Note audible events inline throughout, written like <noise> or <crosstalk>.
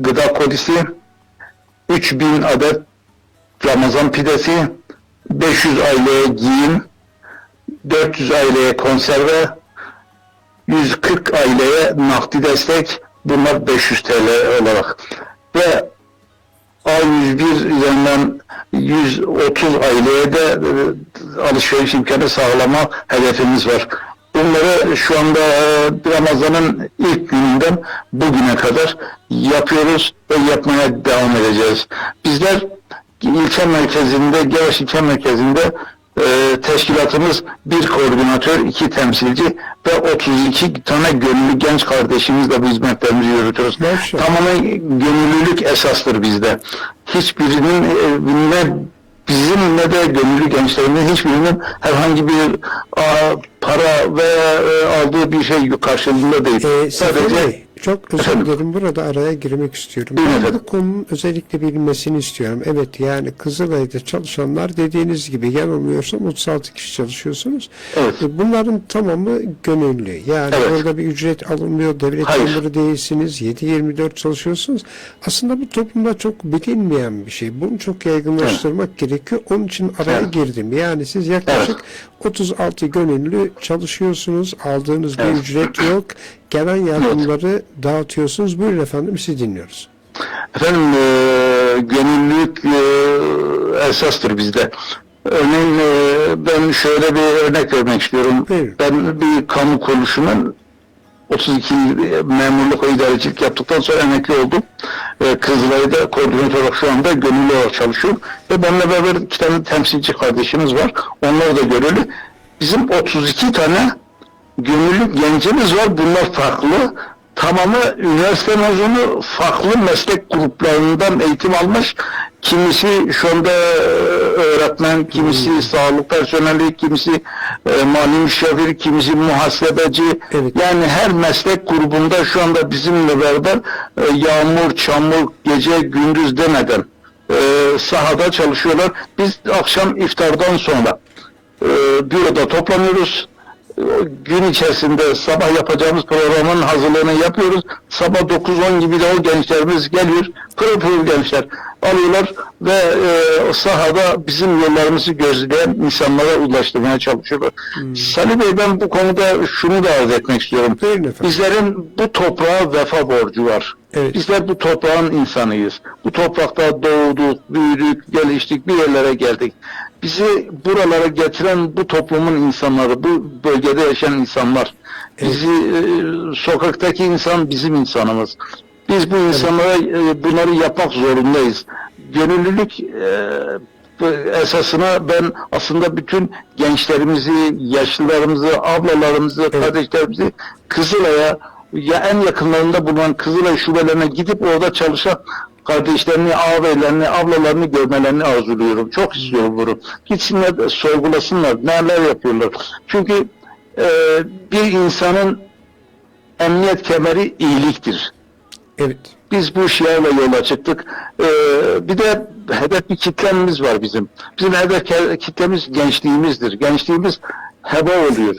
gıda kolisi, 3000 adet Ramazan pidesi, 500 aileye giyim, 400 aileye konserve, 140 aileye nakdi destek, bunlar 500 TL olarak. Ve A101 üzerinden 130 aileye de e, alışveriş imkanı sağlama hedefimiz var. Bunları şu anda e, Ramazan'ın ilk gününden bugüne kadar yapıyoruz ve yapmaya devam edeceğiz. Bizler ilçe merkezinde, Gavaş ilçe merkezinde e, teşkilatımız bir koordinatör, iki temsilci ve 32 tane gönüllü genç kardeşimizle bu hizmetlerimizi yürütüyoruz. Tamamen gönüllülük esastır bizde. Hiçbirinin e, ne bizim ne de gönüllü gençlerimin hiçbirinin herhangi bir a, para ve e, aldığı bir şey karşılığında değil. Sefer Sadece Bey, çok özür dilerim burada araya girmek istiyorum. Ben bu konunun özellikle bilinmesini istiyorum. Evet yani Kızılay'da çalışanlar dediğiniz gibi yanılmıyorsam 36 kişi çalışıyorsunuz. Evet. E, Bunların tamamı gönüllü. Yani Evet. orada bir ücret alınmıyor, devlet memuru değilsiniz, 7-24 çalışıyorsunuz. Aslında bu toplumda çok bilinmeyen bir şey. Bunu çok yaygınlaştırmak gerekiyor. Onun için araya Evet. girdim. Yani siz yaklaşık 36 gönüllü çalışıyorsunuz, aldığınız bir Evet. ücret yok. Gelen yardımları dağıtıyorsunuz. Buyurun efendim sizi dinliyoruz. Efendim e, gönüllülük e, esastır bizde. Örneğin e, ben şöyle bir örnek vermek istiyorum. Buyurun. Ben bir kamu kuruluşunun 32 yıl memurluk ve idarecilik yaptıktan sonra emekli oldum. E, Kızılay'da koordinatör olarak şu anda gönüllü olarak çalışıyorum. Ve benimle beraber iki tane temsilci kardeşimiz var. Onlar da gönüllü. Bizim 32 tane gönüllü gencimiz var. Bunlar farklı. Tamamı üniversite mezunu farklı meslek gruplarından eğitim almış. Kimisi şu anda e, öğretmen, kimisi sağlık personeli, kimisi e, mali müşavir, kimisi muhasebeci. Evet. Yani her meslek grubunda şu anda bizimle beraber e, yağmur, çamur, gece, gündüz demeden e, sahada çalışıyorlar. Biz akşam iftardan sonra e, büroda toplanıyoruz. Gün içerisinde sabah yapacağımız programın hazırlığını yapıyoruz. Sabah 9-10 gibi de o gençlerimiz geliyor. Pırıl pırıl gençler alıyorlar ve e, sahada bizim yollarımızı gözleyen insanlara ulaştırmaya çalışıyorlar. Salih Bey ben bu konuda şunu da arz etmek istiyorum. Bizlerin bu toprağa vefa borcu var. Evet. Bizler bu toprağın insanıyız. Bu toprakta doğduk, büyüdük, geliştik, bir yerlere geldik. Bizi buralara getiren bu toplumun insanları, bu bölgede yaşayan insanlar. Bizi e, sokaktaki insan bizim insanımız. Biz bu insanlara e, bunları yapmak zorundayız. Gönüllülük e, esasına ben aslında bütün gençlerimizi, yaşlılarımızı, ablalarımızı, kardeşlerimizi Kızılay'a ya en yakınlarında bulunan Kızılay şubelerine gidip orada çalışan kardeşlerini, ağabeylerini, ablalarını görmelerini arzuluyorum. Çok istiyorum bunu. Gitsinler, sorgulasınlar, neler yapıyorlar. Çünkü e, bir insanın emniyet kemeri iyiliktir. Evet. Biz bu şiarla yola çıktık. Ee, bir de hedef bir kitlemiz var bizim. Bizim hedef kitlemiz gençliğimizdir. Gençliğimiz heba oluyor.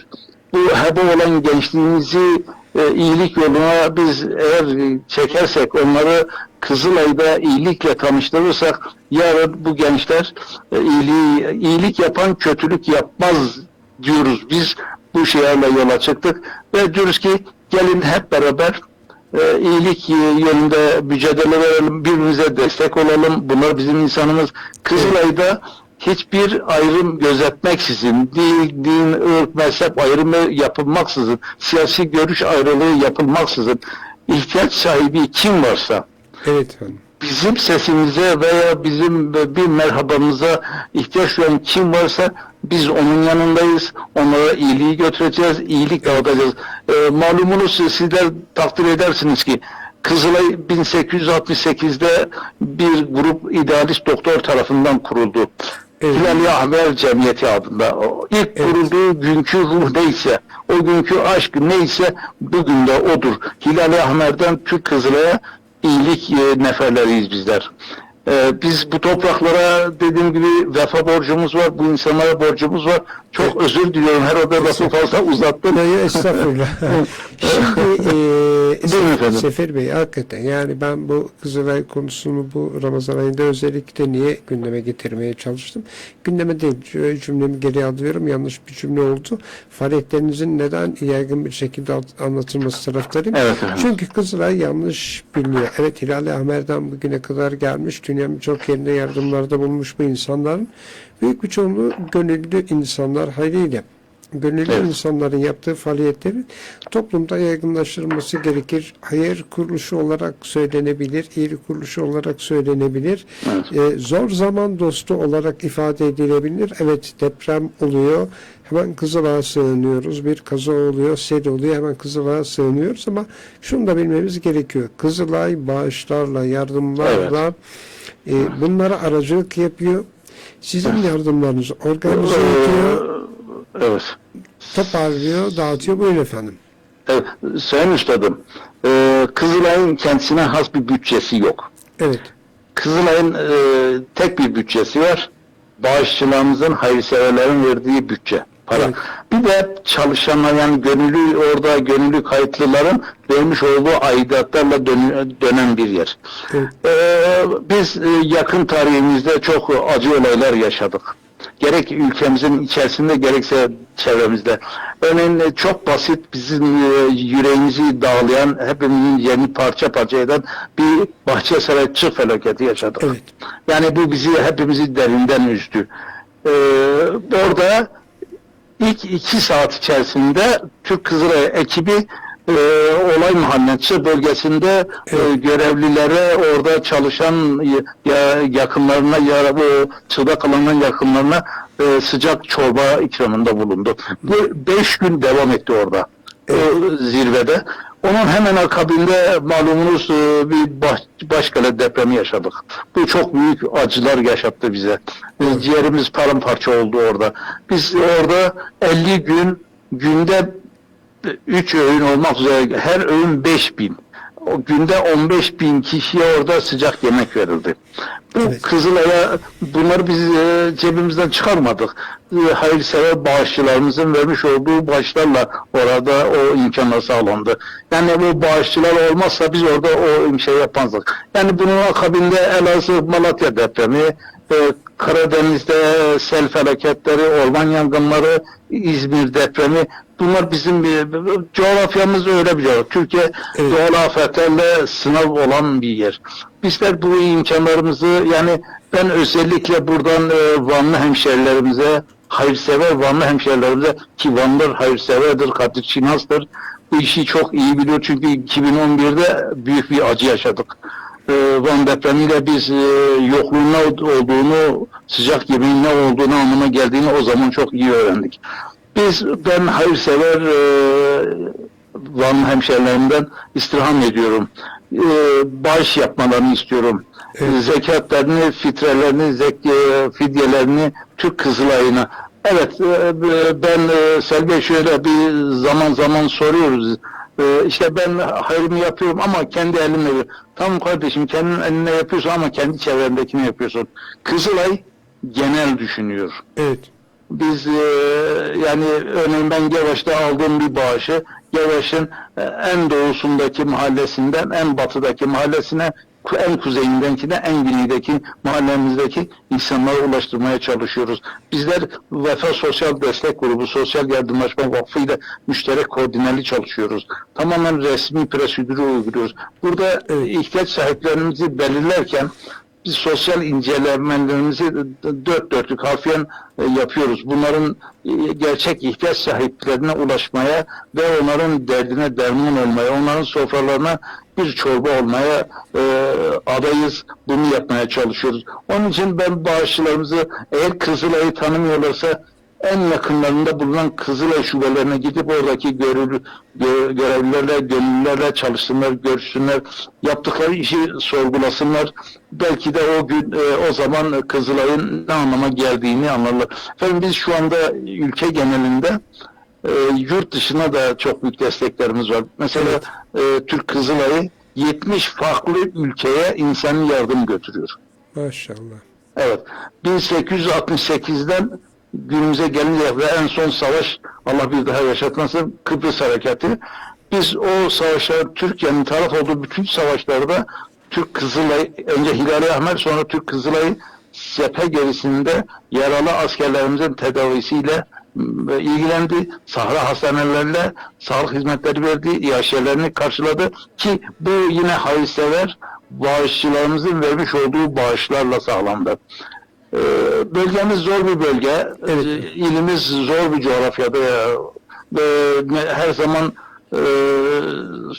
Bu heba olan gençliğimizi e, iyilik yoluna biz eğer çekersek, onları Kızılay'da iyilikle tanıştırırsak yarın bu gençler e, iyiliği, iyilik yapan kötülük yapmaz diyoruz. Biz bu şiarla yola çıktık ve diyoruz ki gelin hep beraber e, iyilik yönünde mücadele verelim, birbirimize destek olalım. Bunlar bizim insanımız. Kızılay'da hiçbir ayrım gözetmeksizin, dil, din, ırk, mezhep ayrımı yapılmaksızın, siyasi görüş ayrılığı yapılmaksızın ihtiyaç sahibi kim varsa Evet efendim. bizim sesimize veya bizim bir merhabamıza ihtiyaç duyan kim varsa biz onun yanındayız. Onlara iyiliği götüreceğiz, iyilik dağıtacağız. Ee, malumunuz sizler takdir edersiniz ki Kızılay 1868'de bir grup idealist doktor tarafından kuruldu. Evet. Hilal Ahmer Cemiyeti adında. İlk Evet. kurulduğu günkü ruh neyse, o günkü aşk neyse bugün de odur. Hilal Ahmer'den Türk Kızılay'a iyilik e, neferleriyiz bizler. Ee, biz bu topraklara dediğim gibi vefa borcumuz var, bu insanlara borcumuz var. Çok özür diliyorum her oda lafı fazla uzattım. Hayır estağfurullah. <laughs> Şimdi <laughs> e, efendim. Sefer Bey hakikaten yani ben bu Kızılay konusunu bu Ramazan ayında özellikle niye gündeme getirmeye çalıştım? Gündeme değil cü- cümlemi geri alıyorum yanlış bir cümle oldu. Faaliyetlerinizin neden yaygın bir şekilde anlatılması taraftarıyım. Evet efendim. Çünkü Kızılay yanlış biliniyor. Evet Hilal-i Ahmer'den bugüne kadar gelmiş dünyanın birçok yerinde yardımlarda bulunmuş bu insanların büyük bir çoğunluğu gönüllü insanlar haliyle gönüllü Evet. insanların yaptığı faaliyetlerin toplumda yaygınlaştırılması gerekir. Hayır kuruluşu olarak söylenebilir, iyilik kuruluşu olarak söylenebilir. Ee, zor zaman dostu olarak ifade edilebilir. Evet deprem oluyor. Hemen Kızılay'a sığınıyoruz. Bir kaza oluyor, sel oluyor. Hemen Kızılay'a sığınıyoruz ama şunu da bilmemiz gerekiyor. Kızılay bağışlarla, yardımlarla e, bunlara aracılık yapıyor. Sizin yardımlarınızı organize ediyor Evet. toparlıyor, dağıtıyor. Buyurun efendim. evet. Sayın Üstadım, e, Kızılay'ın kendisine has bir bütçesi yok. Evet. Kızılay'ın e, tek bir bütçesi var. Bağışçılarımızın, hayırseverlerin verdiği bütçe, para. Evet. Bir de çalışanlar yani gönüllü orada gönüllü kayıtlıların vermiş olduğu aidatlarla dön- dönen bir yer. Evet. Ee, biz e, yakın tarihimizde çok acı olaylar yaşadık. Gerek ülkemizin içerisinde gerekse çevremizde. Örneğin e, çok basit bizim e, yüreğimizi dağlayan, hepimizin yeni parça parça eden bir Bahçesaray çığ felaketi yaşadık. Evet. Yani bu bizi hepimizi derinden üzdü. Ee, orada ilk iki saat içerisinde Türk Kızılay ekibi e, olay mahallesi bölgesinde e, görevlilere orada çalışan ya, ya- yakınlarına ya bu çığda kalanların yakınlarına e, sıcak çorba ikramında bulundu. Bu beş gün devam etti orada. O zirvede. Onun hemen akabinde malumunuz e, bir baş, Başkale depremi yaşadık. Bu çok büyük acılar yaşattı bize. E, Ciğerimiz paramparça oldu orada. Biz orada 50 gün günde 3 öğün olmak üzere her öğün 5 bin. O günde 15 bin kişiye orada sıcak yemek verildi. Bu Evet. Kızılay'a bunları biz e, cebimizden çıkarmadık. E, hayırsever bağışçılarımızın vermiş olduğu bağışlarla orada o imkanlar sağlandı. Yani bu bağışçılar olmazsa biz orada o şey yapmazdık. Yani bunun akabinde Elazığ Malatya depremi, e, Karadeniz'de sel felaketleri, orman yangınları, İzmir depremi bunlar bizim bir, coğrafyamız öyle bir coğrafya. Türkiye Evet. doğal afetlerle sınav olan bir yer. Bizler bu imkanlarımızı yani ben özellikle buradan e, Vanlı hemşerilerimize, hayırsever Vanlı hemşerilerimize ki Vanlılar hayırseverdir, Kadir Çinas'tır. Bu işi çok iyi biliyor çünkü 2011'de büyük bir acı yaşadık. E, Van depremiyle biz e, yokluğun ne olduğunu, sıcak yemeğin ne olduğunu anlama geldiğini o zaman çok iyi öğrendik. Biz ben hayırsever e, Van hemşerilerimden istirham ediyorum. E, bağış yapmalarını istiyorum. Evet. Zekatlarını, fitrelerini, zek, e, fidyelerini Türk Kızılay'ına. Evet e, ben e, Selvi şöyle bir zaman zaman soruyoruz. İşte ben hayrımı yapıyorum ama kendi elimle. Tamam kardeşim kendin eline yapıyorsun ama kendi çevrendekini yapıyorsun. Kızılay genel düşünüyor Evet. Biz e, yani örneğin ben Gevaş'ta aldığım bir bağışı Gevaş'ın e, en doğusundaki mahallesinden en batıdaki mahallesine en kuzeyindekine en güneydeki mahallemizdeki insanlara ulaştırmaya çalışıyoruz. Bizler Vefa Sosyal Destek Grubu, Sosyal Yardımlaşma Vakfı ile müşterek koordineli çalışıyoruz. Tamamen resmi prosedürü uyguluyoruz. Burada e, ihtiyaç sahiplerimizi belirlerken biz sosyal incelemelerimizi dört dörtlük harfiyen e, yapıyoruz. Bunların e, gerçek ihtiyaç sahiplerine ulaşmaya ve onların derdine derman olmaya, onların sofralarına bir çorba olmaya e, adayız. Bunu yapmaya çalışıyoruz. Onun için ben bağışçılarımızı eğer Kızılay'ı tanımıyorlarsa en yakınlarında bulunan Kızılay şubelerine gidip oradaki görevli, gö- görevlilerle, gönüllülerle çalışsınlar, görüşsünler, yaptıkları işi sorgulasınlar. Belki de o gün, e, o zaman Kızılay'ın ne anlama geldiğini anlarlar. Efendim biz şu anda ülke genelinde e, yurt dışına da çok büyük desteklerimiz var. Mesela e, Türk Kızılay'ı 70 farklı ülkeye insanı yardım götürüyor. Maşallah. Evet. 1868'den günümüze gelince ve en son savaş Allah bir daha yaşatmasın Kıbrıs Harekatı. Biz o savaşlar Türkiye'nin taraf olduğu bütün savaşlarda Türk Kızılay, önce Hilali Ahmer sonra Türk Kızılay cephe gerisinde yaralı askerlerimizin tedavisiyle ilgilendi. Sahra hastanelerle sağlık hizmetleri verdi, iaşelerini karşıladı ki bu yine hayırsever bağışçılarımızın vermiş olduğu bağışlarla sağlandı. Ee, bölgemiz zor bir bölge. Evet. Ee, İlimiz zor bir coğrafyada. Ee, her zaman e,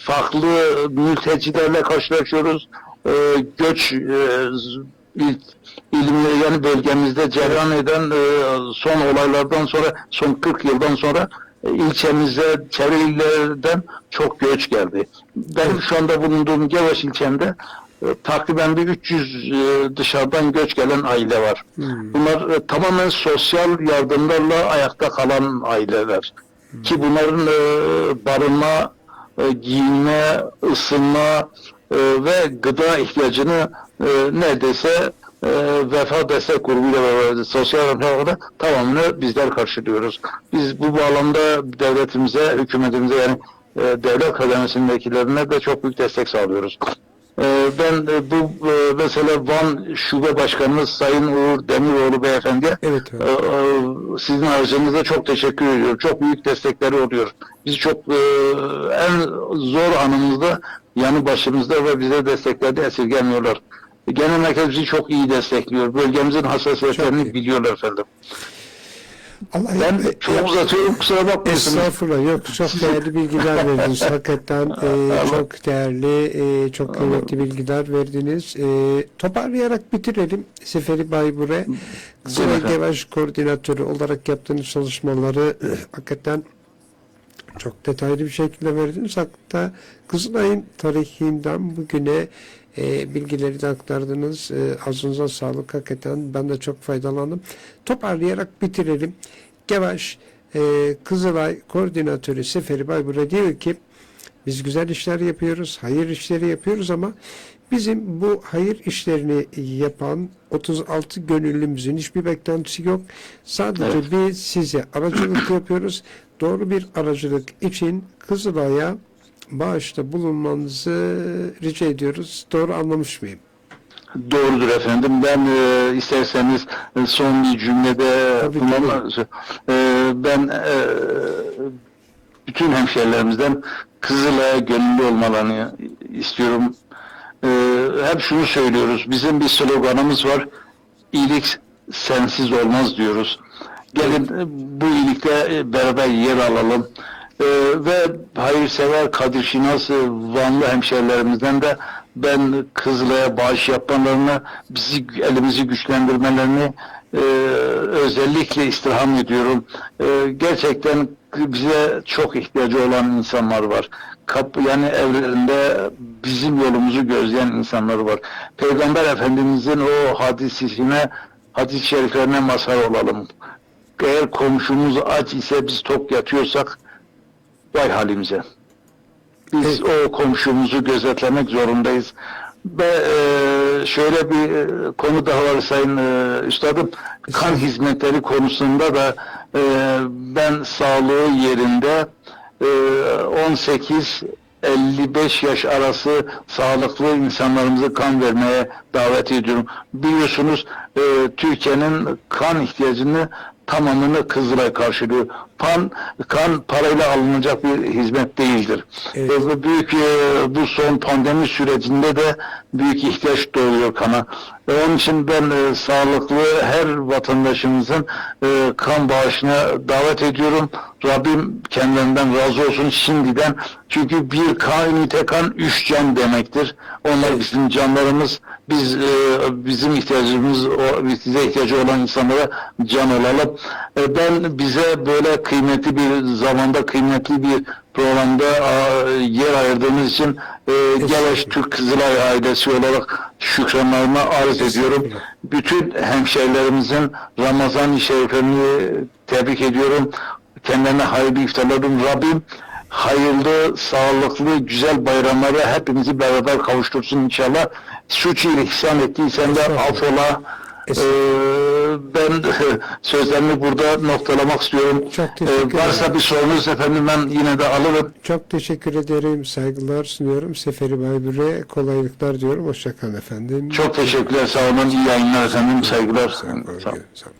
farklı mültecilerle karşılaşıyoruz. Ee, göç e, z- il, ilimde yani bölgemizde cereyan eden e, son olaylardan sonra son 40 yıldan sonra e, ilçemize çevre illerden çok göç geldi. Benim şu anda bulunduğum Gevaş ilçemde takriben bir 300 e, dışarıdan göç gelen aile var. Bunlar e, tamamen sosyal yardımlarla ayakta kalan aileler. Ki bunların e, barınma, e, giyinme, ısınma e, ve gıda ihtiyacını e, neredeyse e, vefa destek grubuyla beraber sosyal yardımlarla tamamını bizler karşılıyoruz. Biz bu bağlamda devletimize, hükümetimize yani e, devlet kademesindekilerine de çok büyük destek sağlıyoruz. E, ben e, bu e, mesela Van Şube Başkanımız Sayın Uğur Demiroğlu Beyefendi'ye Evet e, abi. e, sizin aracınızda çok teşekkür ediyorum. Çok büyük destekleri oluyor. Biz çok en zor anımızda yanı başımızda ve bize desteklerini esirgemiyorlar. Genel merkez bizi çok iyi destekliyor. Bölgemizin hassasiyetlerini biliyorlar efendim. Allah Ben çok uzatıyorum kusura bakmasın. Estağfurullah. Yok çok değerli bilgiler verdiniz. <laughs> Hakikaten e, çok değerli e, çok kıymetli bilgiler verdiniz. E, toparlayarak bitirelim. Seferi Baybure Kızılay. Gevaş Koordinatörü olarak yaptığınız çalışmaları e, hakikaten çok detaylı bir şekilde verdiniz. Hatta Kızılay'ın tarihinden bugüne e, bilgileri de aktardınız. E, ağzınıza sağlık hakikaten. Ben de çok faydalandım. Toparlayarak bitirelim. Gevaş e, Kızılay Koordinatörü Seferi Baybura diyor ki biz güzel işler yapıyoruz, hayır işleri yapıyoruz ama bizim bu hayır işlerini yapan 36 gönüllümüzün hiçbir beklentisi yok. Sadece biz size aracılık yapıyoruz. Doğru bir aracılık için Kızılay'a bağışta bulunmanızı rica ediyoruz. Doğru anlamış mıyım? Doğrudur efendim. Ben e, isterseniz e, son bir cümlede Tabii, e, ben e, bütün hemşehrilerimizden Kızılay'a gönüllü olmalarını istiyorum. E, hep şunu söylüyoruz. Bizim bir sloganımız var. İyilik sensiz olmaz diyoruz. Gelin bu iyilikte beraber yer alalım. Ee, ve hayırsever Kadir Şinas e, Vanlı hemşehrilerimizden de ben Kızılay'a bağış yapmalarını, bizi elimizi güçlendirmelerini e, özellikle istirham ediyorum. E, gerçekten bize çok ihtiyacı olan insanlar var. Kap, yani evlerinde bizim yolumuzu gözleyen insanlar var. Peygamber Efendimizin o hadisine, hadis-i şeriflerine mazhar olalım. Eğer komşumuz aç ise biz tok yatıyorsak vay halimize. Biz o komşumuzu gözetlemek zorundayız. Ve e, şöyle bir e, konu daha var Sayın e, Üstadım. Kan hizmetleri konusunda da e, ben sağlığı yerinde e, 18 55 yaş arası sağlıklı insanlarımızı kan vermeye davet ediyorum. Biliyorsunuz e, Türkiye'nin kan ihtiyacını tamamını Kızılay karşılıyor. Pan, kan parayla alınacak bir hizmet değildir. Evet. E, bu büyük e, bu son pandemi sürecinde de büyük ihtiyaç doğuyor kana. E, onun için ben e, sağlıklı her vatandaşımızın e, kan bağışına davet ediyorum. Rabbim kendilerinden razı olsun şimdiden. Çünkü bir kan, ünite kan, üç can demektir. Onlar bizim canlarımız. Biz e, bizim ihtiyacımız, o, bize ihtiyacı olan insanlara can olalım. E, ben bize böyle kıymetli bir zamanda, kıymetli bir programda yer ayırdığınız için e, Geleş Türk Kızılay ailesi olarak şükranlarımı arz ediyorum. Bütün hemşehrilerimizin Ramazan-ı Şeriflerini tebrik ediyorum. Kendilerine hayırlı iftarlar diliyorum. Rabbim hayırlı, sağlıklı, güzel bayramlara hepimizi beraber kavuştursun inşallah. suç ihsan ettiysen de affola. Ee, ben <laughs> sözlerimi burada noktalamak istiyorum. Çok teşekkür Ee, varsa bir sorunuz efendim ben yine de alırım. Çok teşekkür ederim. Saygılar sunuyorum. Seferi Baybür'e kolaylıklar diyorum. Hoşçakalın efendim. Çok teşekkürler. Sağ olun. İyi yayınlar efendim. Saygılar. Sağ olun. Sağ olun.